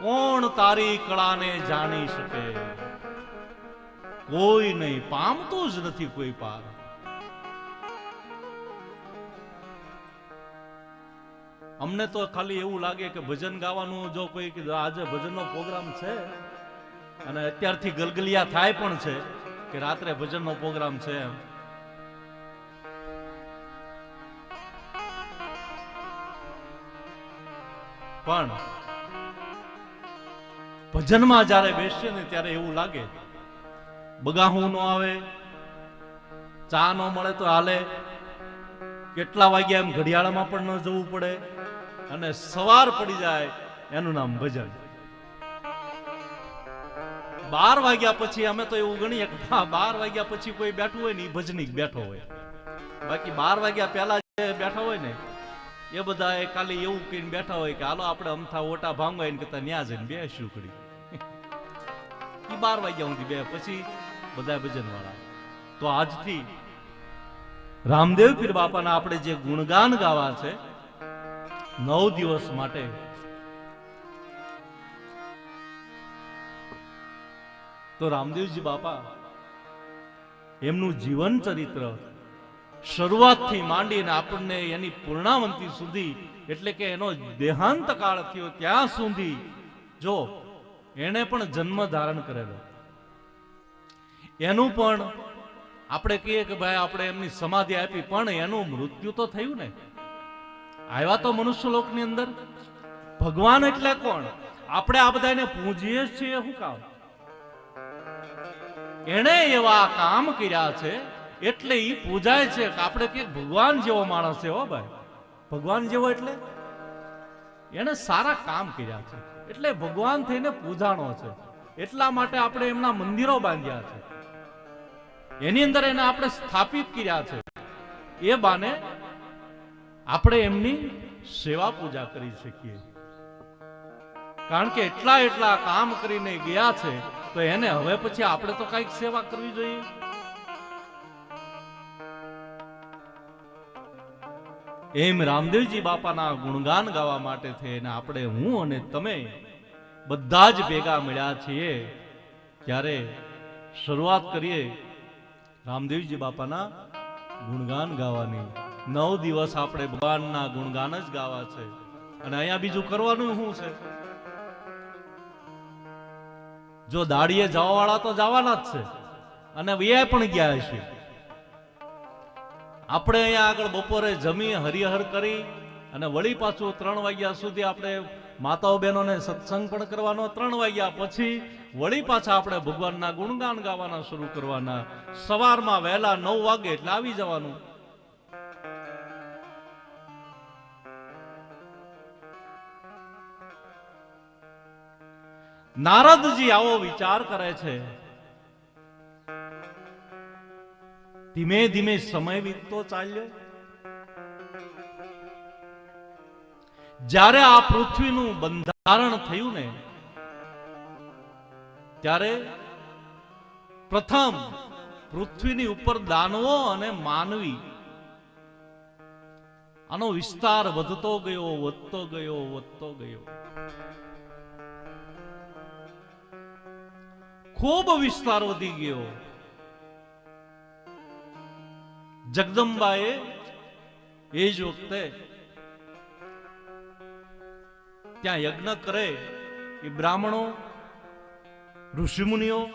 કોણ તારી કળાને જાણી શકે? કોઈ નહીં, પામતું જ નથી કોઈ પાર. અમને તો ખાલી એવું લાગે કે ભજન ગાવાનું જો કોઈ આજે ભજનનો પ્રોગ્રામ છે. અને અત્યારથી ગલગલિયા થાય પણ છે કે રાત્રે ભજનનો પ્રોગ્રામ છે એમ. પણ ભજનમાં જ્યારે બેસીએ ને ત્યારે એવું લાગે, બગાહું નો આવે, ચા નો મળે તો હાલે, કેટલા વાગ્યા એમ ઘડિયાળમાં પણ ન જવું પડે, અને સવાર પડી જાય, એનું નામ ભજન. બાર વાગ્યા પછી અમે તો એવું ગણીએ બાર વાગ્યા પછી કોઈ બેઠું હોય ને એ ભજનીક બેઠો હોય. બાકી બાર વાગ્યા પહેલા જે બેઠા હોય ને એ બધા એ ખાલી એવું કહીને બેઠા હોય કે હાલો આપણે અમથા ઓટા ભાંગવાય ને કરતા ન્યા જઈને બે કરી એ બાર વાગ્યા સુધી બે, પછી બધા ભજન વાળા તો આજથી રામદેવ પીર બાપાના આપણે જે ગુણગાન ગાવા છે, નવ દિવસ માટે તો રામદેવજી બાપા, એમનું જીવન ચરિત્ર શરૂઆતથી માંડીને આપણને એની પૂર્ણાવંતી સુધી, એટલે કે એનો દેહાંત કાળ થયો ત્યાં સુધી, જો, એણે પણ જન્મ ધારણ કરેલો. એનું પણ, આપણે કહીએ કે ભાઈ આપણે એમની સમાધિ આપી, પણ એનું મૃત્યુ તો થયું ને. આવ્યા તો મનુષ્ય લોકની અંદર. ભગવાન એટલે કોણ? આપણે આ બધાને પૂજીએ છીએ, શું કામ? એણે એવા કામ કર્યા છે એટલે એ પૂજાય છે કે આપણે કે ભગવાન જેવો માણસ છે હો ભાઈ. ભગવાન જેવો એટલે? એને સારા કામ કર્યા છે. એટલે ભગવાન થઈને પૂજાણો છે. એટલા માટે આપણે એમના મંદિરો બાંધ્યા છે. એની અંદર એને આપણે સ્થાપિત કર્યા છે. એ બાને આપણે એમની સેવા પૂજા કરી શકીએ. કારણ કે એટલા એટલા કામ કરીને ગયા છે તો એને હવે પછી આપણે તો કંઈક સેવા કરવી જોઈએ. એમ રામદેવજી બાપાના ગુણગાન ગાવા માટે થઈને આપણે હું અને તમે બધા જ ભેગા મળ્યા છીએ. ત્યારે શરૂઆત કરીએ રામદેવજી બાપાના ગુણગાન ગાવાની. નવ દિવસ આપણે ભગવાનના ગુણગાન જ ગાવા છે. અને અહીંયા બીજું કરવાનું શું છે? જો દાડીએ જવા વાળા તો જવાના જ છે. અને એ પણ ગયા છે આપણે અહીંયા આગળ બપોરે જમી, હરિહર કરી અને વળી પાછું ત્રણ વાગ્યા સુધી આપણે માતાઓ બહેનોને સત્સંગ પણ કરવાનો, ત્રણ વાગ્યા પછી વળી પાછા આપણે ભગવાનના ગુણગાન ગાવાના શરૂ કરવાના. સવારમાં વહેલા નવ વાગે એટલે આવી જવાનું. નારદજી આવો વિચાર કરે છે. ધીમે ધીમે સમય વીતતો ચાલ્યો. જ્યારે આ પૃથ્વીનું બંધારણ થયું ને, ત્યારે પ્રથમ પૃથ્વીની ઉપર દાનવો અને માનવી આનો વિસ્તાર વધતો ગયો વધતો ગયો વધતો ગયો. ખૂબ વિસ્તાર વધી ગયો. જગદંબાએ એ જ વખતે ત્યાં યજ્ઞ કરે એ બ્રાહ્મણો, ઋષિમુનિઓ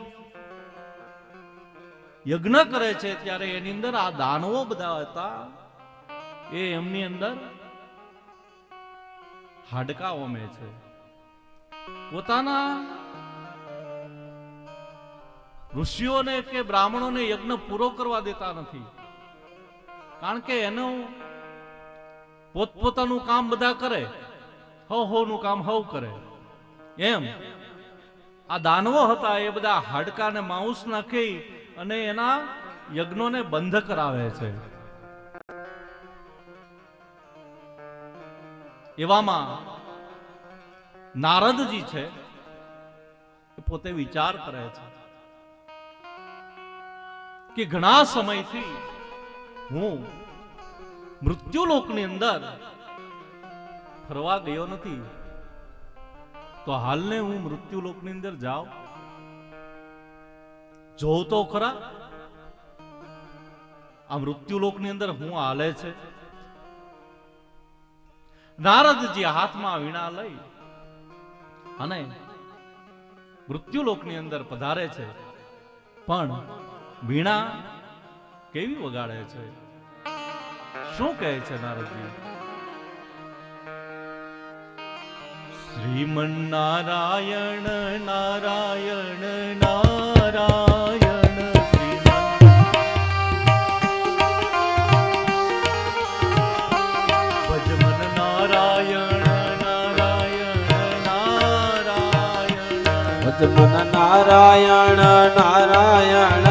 યજ્ઞ કરે છે ત્યારે એની અંદર આ દાનવો બધા હતા. એ એમની અંદર હાડકા ઓમે છે. પોતાના ઋષિઓને કે બ્રાહ્મણોને યજ્ઞ પૂરો કરવા દેતા નથી. કારણ કે એનું પોતપોતાનું કામ બધા કરે હવનું કામ હવ કરે. એમ. આ દાનવો હતા એ બધા હાડકાને માઉસ નાખી અને એના યજ્ઞોને બંધ કરાવે છે. એવામાં નારદજી છે, એ પોતે વિચાર કરે છે કે ઘણા સમયથી હું મૃત્યુલોકની અંદર ફરવા ગયો નથી, તો હાલને હું મૃત્યુ લોકની અંદર જાઉં? જોઉં તો ખરા? આ મૃત્યુ લોકની અંદર હું હાલે છે? નારદજી હાથમાં વીણા લઈ અને મૃત્યુ લોકની અંદર પધારે છે. પણ વીણા કેવી વગાડે છે? શું કહે છે નારદજી? શ્રીમન નારાયણ નારાયણ નારાયણ નારાયણ નારાયણ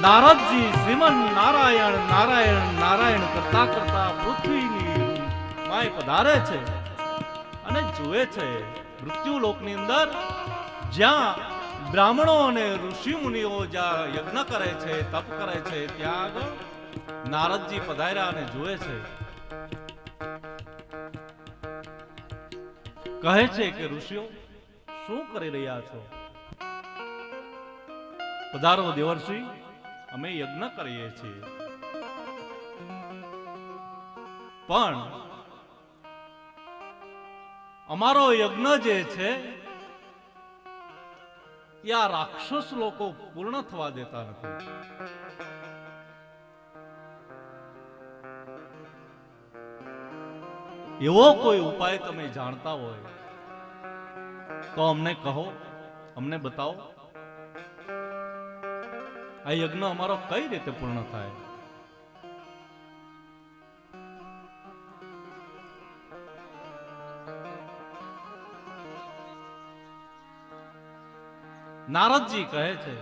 નારદજી શ્રીમન નારાયણ નારાયણ નારાયણ કરતા કરતા પૃથ્વીની માય પધારે છે અને જુએ છે મૃત્યુ લોકની અંદર જ્યાં બ્રાહ્મણો અને ઋષિ મુનિઓ જ્યાં યજ્ઞ કરે છે, તપ કરે છે, ત્યાં આગળ નારદજી પધાર્યા અને જુએ છે. કહે છે કે ઋષિઓ, શું કરી રહ્યા છો? પધારો દેવર્ષિ. અમે યજ્ઞ કરીએ છીએ. પણ અમારો યજ્ઞ જે છે, એ આ રાક્ષસ લોકો પૂર્ણ થવા દેતા નથી. એવો કોઈ ઉપાય તમે જાણતા હોય, તો અમને કહો, અમને બતાવો. આ યજ્ઞ અમારો કઈ રીતે પૂર્ણ થાય? નારદજી કહે છે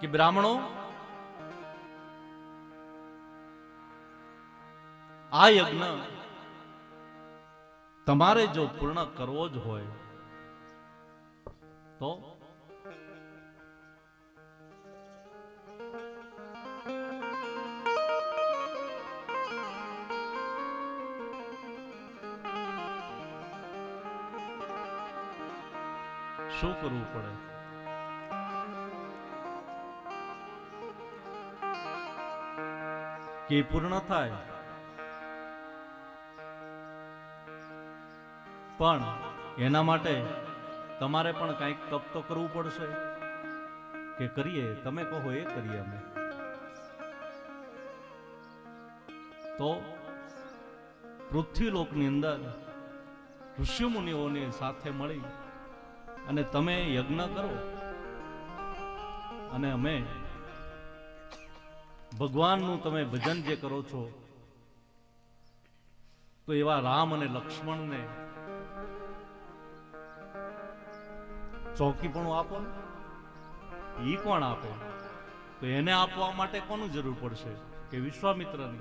કે બ્રાહ્મણો આ યજ્ઞ તમારે જો પૂર્ણ કરવો જ હોય તો? શું કરવું પડે? કે પૂર્ણ થાય? પણ એના માટે તમારે પણ કંઈક તપ તો કરવું પડશે. કે કરીએ? તમે કહો, એ કરીએ અમે. તો પૃથ્વીલોકની અંદર ઋષિમુનિઓની સાથે મળી અને તમે યજ્ઞ કરો. અને અમે ભગવાનનું તમે ભજન જે કરો છો, તો એવા રામ અને લક્ષ્મણને ચોકી પણ આપો ને? એ કોણ આપે? તો એને આપવા માટે કોનું જરૂર પડશે? કે વિશ્વામિત્રની?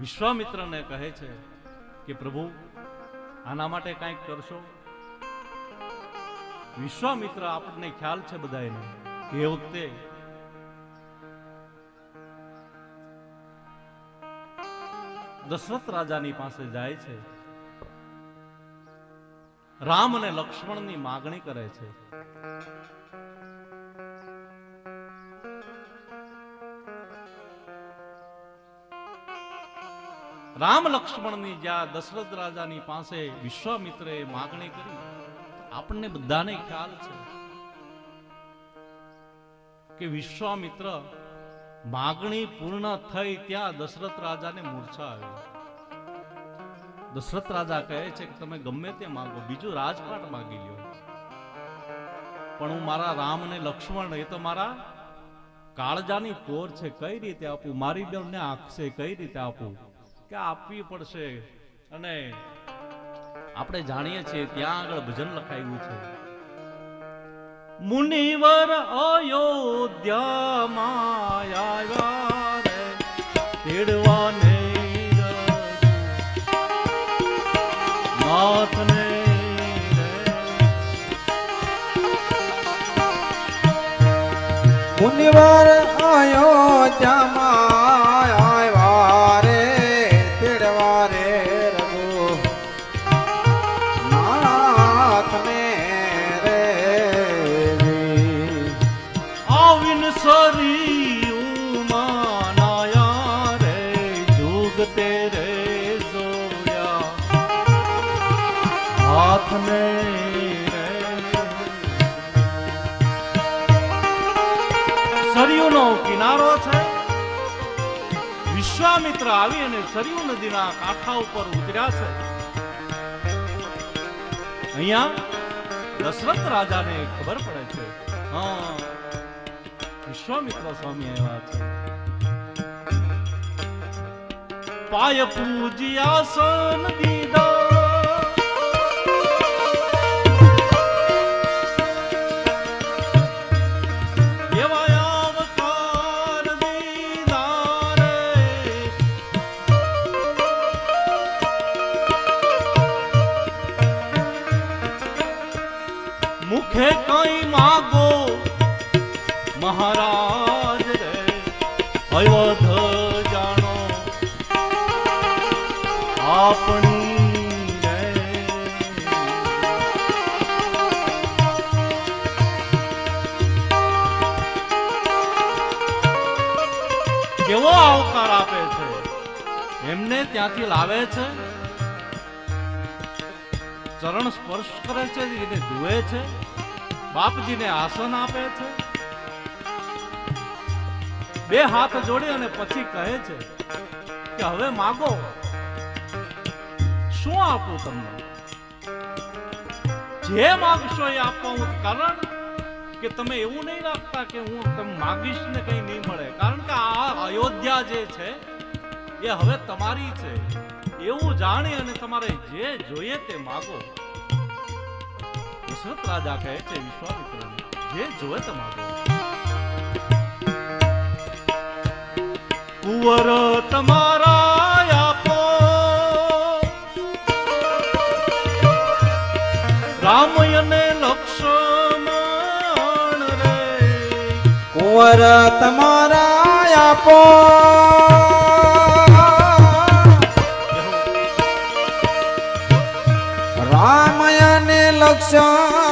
વિશ્વામિત્રને કહે છે કે પ્રભુ, આના માટે કાંઈક કરશો? વિશ્વામિત્ર આપણને ખ્યાલ છે બધાને એ વખતે દશરથ રાજાની પાસે જાય છે. રામ અને લક્ષ્મણની માગણી કરે છે. રામ લક્ષ્મણની જ્યાં દશરથ રાજાની પાસે વિશ્વામિત્રે માગણી કરી, આપણને બધાને ખ્યાલ છે કે વિશ્વામિત્ર માગણી પૂર્ણ થઈ ત્યાં દશરથ રાજાને મૂર્છા આવી. દશરથ રાજા કહે છે કે તમે ગમે તે માગો, બીજું રાજપાટ માગી લ્યો. પણ હું મારા રામ અને લક્ષ્મણ એ તો મારા કાળજાની કોર છે, કઈ રીતે આપું? મારી બેનને આંખશે કઈ રીતે આપું? કે આપવી પડશે. અને આપણે જાણીએ છીએ, ત્યાં આગળ ભજન લખાયું છે. મુનિવર અયોધ્યા માયા રે, તેડવાને મુનિવર આયો આવ્યા સરયુ નદીના કાંઠા ઉપર ઉતર્યા છે. અહીંયા દશરથ રાજાને ખબર પડે છે. હા, વિશ્વામિત્ર સ્વામી આવ્યા છે. પાય પૂજ્યા સન દીધા લાવે છે? ચરણ સ્પર્શ કરે છે, એને ધુએ છે, બાપજીને આસન આપે છે. બે હાથ જોડી અને પછી કહે છે કે, હવે માગો, શું આપું તમને? જે માગશો એ આપવા હું કારણ કે તમે એવું નહીં રાખતા કે હું તમે માગીશ ને કઈ નહીં મળે. કારણ કે આ અયોધ્યા જે છે, એ હવે તમારી છે. એવું જાણી અને તમારે જે જોઈએ તે માગો. દશરથ રાજા કહે છે વિશ્વામિત્ર જે જોવે તે માગો. કુંવર તમારા આપો. રામયને લક્ષ્મણ રે. કુંવર તમારા આપો. রক্ষ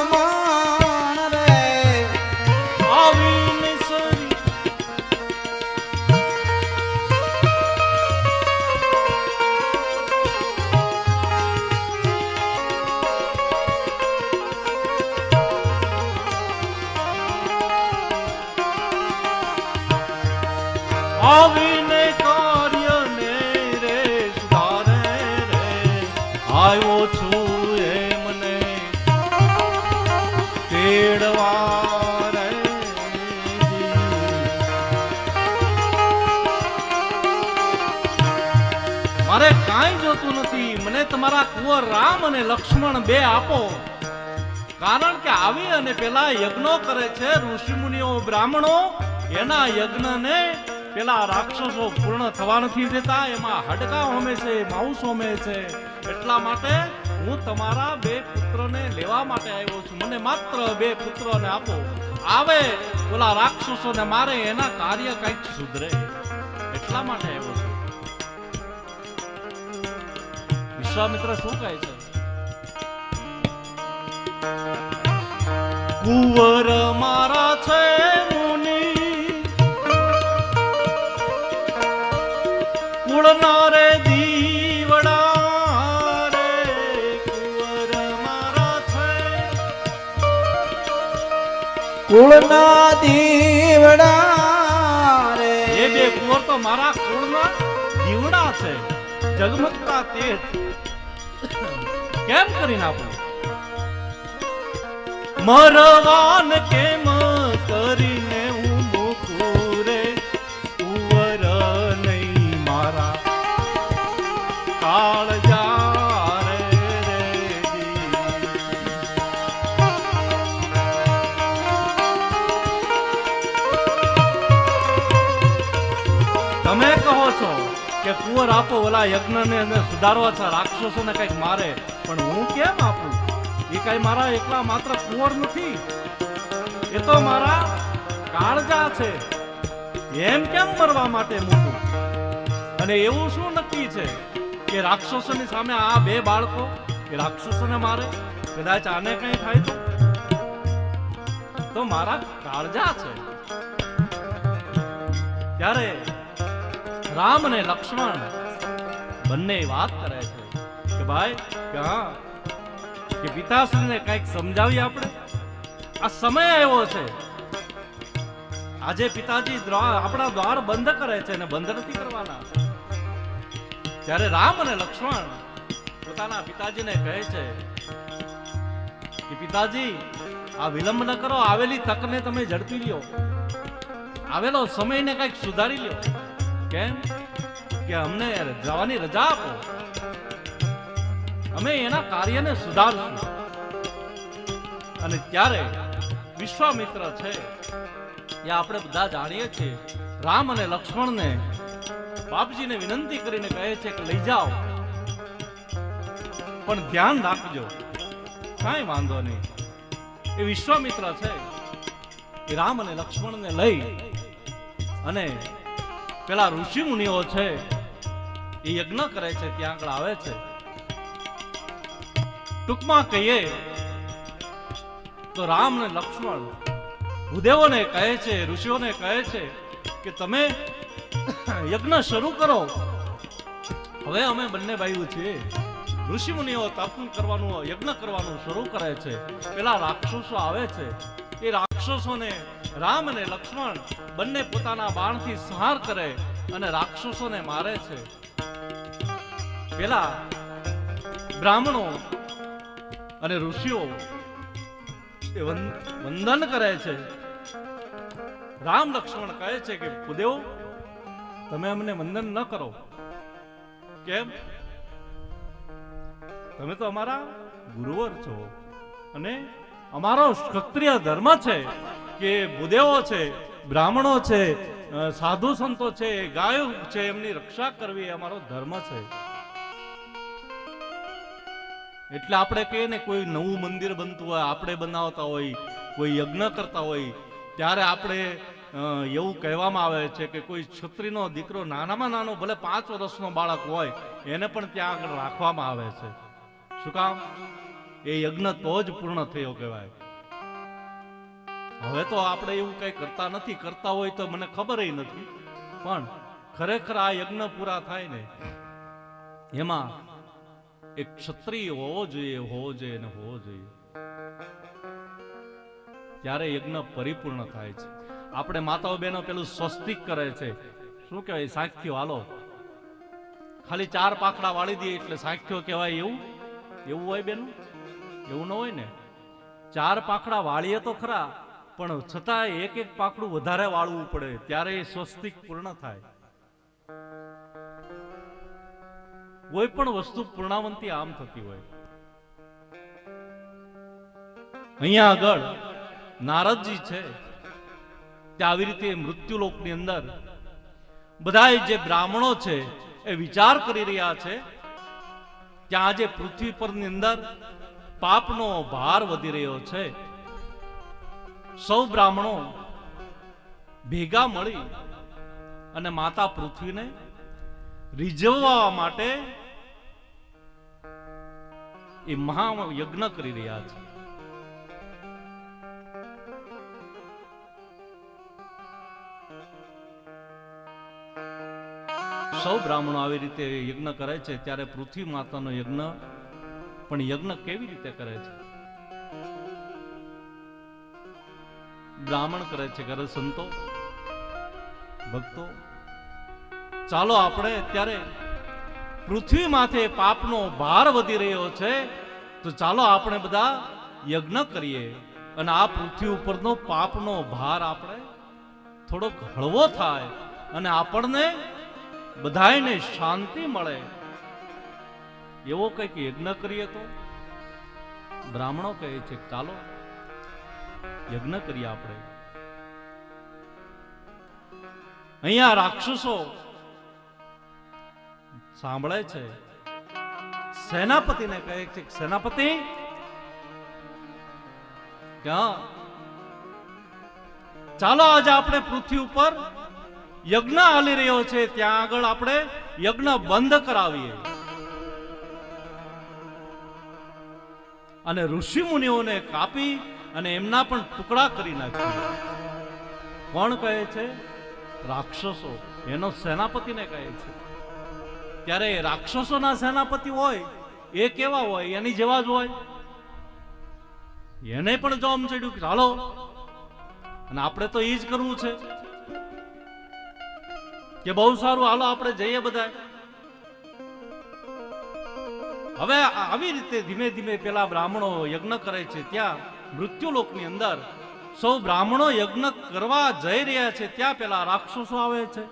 કાંઈ નથી. મને તમારા કુંવર રામ અને લક્ષ્મણ બે આપો. કારણ કે આવી અને પેલા યજ્ઞો કરે છે ઋષિમુનિઓ બ્રાહ્મણો, એના યજ્ઞને પેલા રાક્ષસો પૂર્ણ થવા નથી દેતા. એમાં હડકા હોમે છે, માઉસ હોમે છે. એટલા માટે હું તમારા બે પુત્રને લેવા માટે આવ્યો છું. મને માત્ર બે પુત્રને આપો. આવે પેલા રાક્ષસોને મારે એના કાર્ય કંઈક સુધરે. એટલા માટે આવ્યો છું. વિશ્વામિત્ર શું કહે છે? કુંવર મારા છે મુનિ. કુળના રે દીવડા કુળના દીવડા રે. એ બે કુંવર તો મારા કુળના દીવડા છે. જગમગતા તેજ. કેમ કરીને આપણે? મરવાન કેમ કરીને હું મૂકું રે? નહીં મારા. કાળ તમે કહો છો કે કુંવર આપો ઓલા યજ્ઞને અને સુધારવા છે, રાક્ષસોને કંઈક મારે. પણ હું કેમ આપું? એ કઈ મારા એકલા માત્ર કુંવર નથી. એ તો મારા કાળજા છે. એમ કેમ મરવા માટે મૂકું? અને એવું શું નક્કી છે કે રાક્ષસોની સામે આ બે બાળકો કે રાક્ષસોને મારે? કદાચ આને કઈ થાય તો? તો મારા કાળજા છે. ત્યારે રામ અને લક્ષ્મણ બંને વાત કરે છે કે ભાઈ, કે હા, કે કંઈક સમજાવી આપણે? આ સમય આવ્યો છે. આજે પિતાજી આપણા દ્વાર બંધ કરે છે અને બંધ નથી કરવાના. ત્યારે રામ અને લક્ષ્મણ પોતાના પિતાજીને કહે છે કે પિતાજી, આ વિલંબ ન કરો, આવેલી તકને તમે ઝડપી લ્યો. આવેલો સમયને કંઈક સુધારી લ્યો. કેમ કે અમને જવાની રજા આપો. અમે એના કાર્યને સુધારશું. અને ત્યારે વિશ્વામિત્ર છે, એ આપણે બધા જાણીએ છીએ. રામ અને લક્ષ્મણને બાપજીને વિનંતી કરીને કહે છે કે લઈ જાઓ. પણ ધ્યાન રાખજો, કાંઈ વાંધો નહીં. એ વિશ્વામિત્ર છે, એ રામ અને લક્ષ્મણને લઈ અને પેલા ઋષિ મુનિઓ છે, એ યજ્ઞ કરે છે, ત્યાં આગળ આવે છે. ટૂંકમાં કહીએ તો રામ ને લક્ષ્મણ ભૂદેવોને કહે છે, ઋષિઓને કહે છે કે તમે યજ્ઞ શરૂ કરો. હવે અમે બંને ભાઈઓ છીએ. ઋષિ મુનિઓ તપન કરવાનું, યજ્ઞ કરવાનું શરૂ કરે છે. પેલા રાક્ષસો આવે છે. એ રાક્ષસોને રામ અને લક્ષ્મણ બંને પોતાના બાણથી સંહાર કરે અને રાક્ષસોને મારે છે. પેલા બ્રાહ્મણો અને ઋષિઓ એ વંદન કરે છે. રામ લક્ષ્મણ કહે છે કે, ભૂદેવ, તમે અમને વંદન ન કરો. કેમ? તમે તો અમારા ગુરુવર છો અને અમારો ક્ષત્રિય ધર્મ છે કે ભૂદેવો છે, બ્રાહ્મણો છે સાધુ સંતો છે, ગાયો છે, એમની રક્ષા કરવી એ અમારો ધર્મ છે. એટલે આપણે કહીએ ને કોઈ નવું મંદિર બનતું હોય, આપણે બનાવતા હોય, કોઈ યજ્ઞ કરતા હોય, ત્યારે આપણે એવું કહેવામાં આવે છે કે કોઈ છત્રીનો દીકરો નાનામાં નાનો, ભલે પાંચ વર્ષનો બાળક હોય, એને પણ ત્યાં આગળ રાખવામાં આવે છે. શું કામ? એ યજ્ઞ તો જ પૂર્ણ થયો કહેવાય. હવે તો આપણે એવું કઈ કરતા નથી, કરતા હોય તો મને ખબર નથી. પણ ખરેખર આ યજ્ઞ પૂરા થાય ને, એમાં એક ક્ષત્રિય હોવો જોઈએ હોવો જોઈએ ને હોવો જોઈએ. ત્યારે યજ્ઞ પરિપૂર્ણ થાય છે. આપણે માતાઓ બહેનો પેલું સ્વસ્તિક કરે છે. શું કહેવાય, સાંખ્યો? હાલો. ખાલી ચાર પાખડા વાળી દઈએ એટલે સાખ્યો કહેવાય એવું? એવું હોય બેન એવું ન હોય ને? ચાર પાંખડા વાળીએ તો ખરા, પણ છતાં એક એક પાકડું વધારે વાળવું પડે, ત્યારે એ સ્વસ્તિક પૂર્ણ થાય. કોઈ પણ વસ્તુ પૂર્ણાવંતી આમ થતી હોય. અહીંયા આગળ નારદજી છે તે આવી રીતે મૃત્યુલોકની અંદર બધા જે બ્રાહ્મણો છે એ વિચાર કરી રહ્યા છે ત્યાં આજે પૃથ્વી પરની અંદર પાપનો ભાર વધી રહ્યો છે. સૌ બ્રાહ્મણો ભેગા મળી અને માતા પૃથ્વીને રીઝવવા માટે એ મહા યજ્ઞ કરી રહ્યા છે. સૌ બ્રાહ્મણો આવી રીતે યજ્ઞ કરે છે, ત્યારે પૃથ્વી માતાનો યજ્ઞ પણ યજ્ઞ કેવી રીતે કરે છે? બ્રાહ્મણ કરે છે ઘરે સંતો, ભક્તો. ચાલો આપણે અત્યારે પૃથ્વી માથે પાપનો ભાર વધી રહ્યો છે, તો ચાલો આપણે બધા યજ્ઞ કરીએ અને આ પૃથ્વી ઉપરનો પાપનો ભાર આપણે થોડોક હળવો થાય અને આપણને બધાને શાંતિ મળે. એવો કંઈક યજ્ઞ કરીએ તો? બ્રાહ્મણો કહે છે, ચાલો, યજ્ઞ કરીએ આપણે. અહીંયા રાક્ષસો સાંભળે છે. સેનાપતિને કહે છે, સેનાપતિ, ક્યાં? ચાલો, આજે આપણે પૃથ્વી ઉપર યજ્ઞ હાલી રહ્યો છે. ત્યાં આગળ આપણે યજ્ઞ બંધ કરાવીએ. અને ઋષિ મુનિઓને કાપી અને એમના પણ ટુકડા કરી નાખ્યા. કોણ કહે છે? રાક્ષસો. એનો સેનાપતિને કહે છે. ત્યારે રાક્ષસોના સેનાપતિ હોય, એ કેવા હોય? એની જેવા જ હોય. એને પણ જોમ ચડ્યું કે ચાલો, અને આપણે તો એ જ કરવું છે. કે બહુ સારું, હાલો, આપણે જઈએ બધા હવે આવી રીતે ધીમે ધીમે પેલા બ્રાહ્મણો યજ્ઞ કરે છે, ત્યાં મૃત્યુલોકની અંદર સૌ બ્રાહ્મણો યજ્ઞ કરવા જઈ રહ્યા છે, ત્યાં પેલા રાક્ષસો આવે છે.